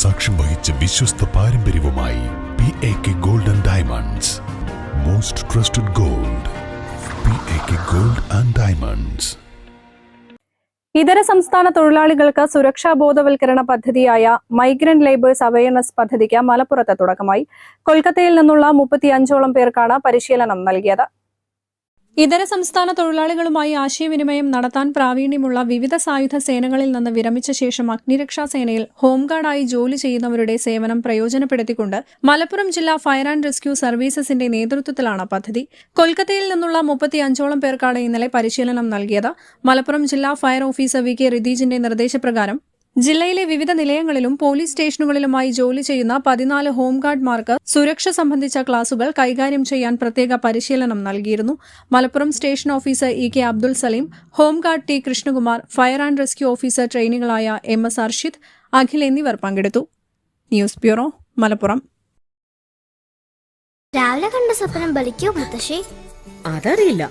സാക്ഷ്യം വഹിച്ച വിശ്വസ്ത പാരമ്പര്യവുമായി P A K gold and diamonds most trusted gold P A K gold and diamonds ഇതര സംസ്ഥാന തൊഴിലാളികൾക്ക് സുരക്ഷാ ബോധവൽക്കരണ പദ്ധതിയായ മൈഗ്രന്റ് ലേബേഴ്സ് അവയർനെസ് പദ്ധതിക്ക് മലപ്പുറത്ത് തുടക്കമായി. കൊൽക്കത്തയിൽ നിന്നുള്ള മുപ്പത്തിയഞ്ചോളം പേർക്കാണ് പരിശീലനം നൽകിയത്. ഇതര സംസ്ഥാന തൊഴിലാളികളുമായി ആശയവിനിമയം നടത്താൻ പ്രാവീണ്യമുള്ള വിവിധ സായുധ സേനകളിൽ നിന്ന് വിരമിച്ച ശേഷം അഗ്നിരക്ഷാ സേനയിൽ ഹോംഗാർഡായി ജോലി ചെയ്യുന്നവരുടെ സേവനം പ്രയോജനപ്പെടുത്തിക്കൊണ്ട് മലപ്പുറം ജില്ലാ ഫയർ ആൻഡ് റെസ്ക്യൂ സർവീസസിന്റെ നേതൃത്വത്തിലാണ് പദ്ധതി. കൊൽക്കത്തയിൽ നിന്നുള്ള മുപ്പത്തി അഞ്ചോളം പേർക്കാണ് ഇന്നലെ പരിശീലനം നൽകിയത്. മലപ്പുറം ജില്ലാ ഫയർ ഓഫീസർ വി കെ റിതീജിന്റെ നിർദ്ദേശപ്രകാരം ജില്ലയിലെ വിവിധ നിലയങ്ങളിലും പോലീസ് സ്റ്റേഷനുകളിലുമായി ജോലി ചെയ്യുന്ന പതിനാല് ഹോംഗാർഡ്മാർക്ക് സുരക്ഷ സംബന്ധിച്ച ക്ലാസുകൾ കൈകാര്യം ചെയ്യാൻ പ്രത്യേക പരിശീലനം നൽകിയിരുന്നു. Malappuram station officer E K Abdul Saleem home guard T Krishnakumar fire and rescue officer ട്രെയിനികളായ M S Arshid Akhil എന്നിവർ പങ്കെടുത്തു. News bureau Malappuram. രാവിലെ കണ്ട സ്വപ്നം ബലിക്കോ മുത്തശ്ശി? അതറിയില്ല.